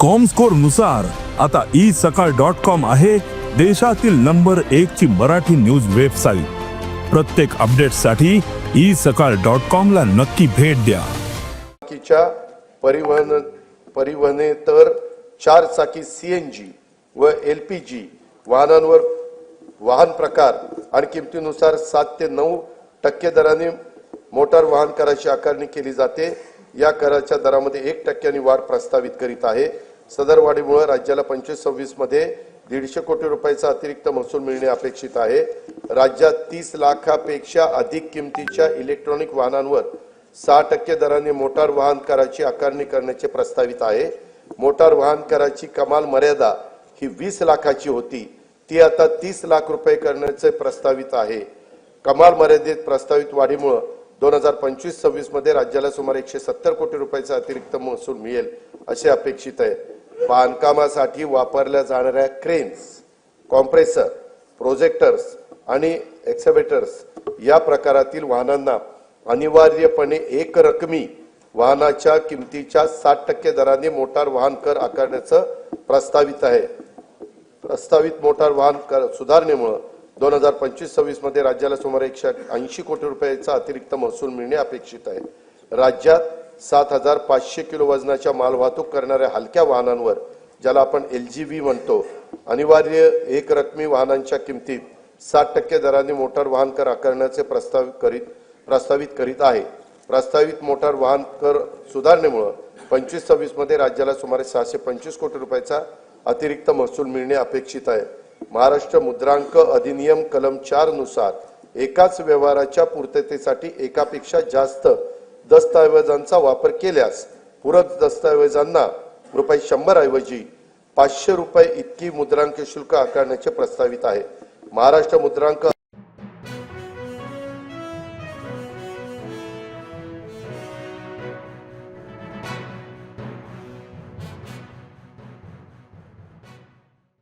कॉमस्कोरनुसार आता ई सकाळ dot com आहे देशातील नंबर एक ची मराठी न्यूज वेबसाईट प्रत्येक अपडेटसाठी ई सकाळ डॉट कॉम ला नक्की भेट द्या. चाकीच्या परिवहन तर चार चाकी सीएनजी व एल पी जी वाहनांवर वाहन प्रकार आणि किमतीनुसार सात ते नऊ टक्के दराने मोटार वाहन कराची आकारणी केली जाते. या कराच्या दरामध्ये एक टक्क्यांनी वाढ प्रस्तावित करीत आहे. सदर वाढीमुळे राज्याला पंचवीस सव्वीसमध्ये दीडशे कोटी रुपयाचा अतिरिक्त महसूल मिळणे अपेक्षित आहे. राज्यात तीस लाखापेक्षा अधिक किमतीच्या इलेक्ट्रॉनिक वाहनांवर सहा टक्के दराने मोटार वाहन कराची आकारणी करण्याचे प्रस्तावित आहे. मोटार वाहन कराची कमाल मर्यादा ही वीस लाखाची होती. ती आता तीस लाख रुपये करण्याचे प्रस्तावित आहे. कमाल मर्यादेत प्रस्तावित वाढीमुळे दोन हजार पंचवीस सव्वीसमध्ये राज्याला सुमारे एकशे सत्तर कोटी रुपयाचा अतिरिक्त महसूल मिळेल असे अपेक्षित आहे. बांधकामासाठी वापरल्या जाणाऱ्या क्रेन्स कॉम्प्रेसर प्रोजेक्टर्स आणि एक्सेवेटर्स या प्रकारातील वाहनांना अनिवार्यपणे एक रकमी वाहनाच्या किमतीच्या साठ टक्के दराने मोटार वाहन कर आकारण्याचं प्रस्तावित आहे. प्रस्तावित मोटार वाहन कर सुधारणेमुळे दोन हजार पंचवीस सव्वीसमध्ये राज्याला सुमारे एकशे ऐंशी कोटी रुपयाचा अतिरिक्त महसूल मिळणे अपेक्षित आहे. राज्यात सात हजार पाचशे किलो वजनाच्या माल वाहतूक करणाऱ्या हलक्या वाहनांवर ज्याला आपण एल जी व्ही म्हणतो अनिवार्य एक रकमी वाहनांच्या किमतीत साठ टक्के दराने मोटार वाहन कर आकारण्याचे प्रस्ताव करीत प्रस्तावित करीत आहे. प्रस्तावित मोटार वाहन कर सुधारणेमुळं पंचवीस सव्वीसमध्ये राज्याला सुमारे सहाशे पंचवीस कोटी रुपयाचा अतिरिक्त महसूल मिळणे अपेक्षित आहे. महाराष्ट्र मुद्रांक अधिनियम कलम चारनुसार एकाच व्यवहाराच्या पूर्ततेसाठी एकापेक्षा जास्त दस्तऐवजांचा वापर केल्यास पूरक दस्तऐवजांना रुपये शंभर ऐवजी पाचशे रुपये इतकी मुद्रांक शुल्क आकारण्याचे प्रस्तावित आहे. महाराष्ट्र मुद्रांक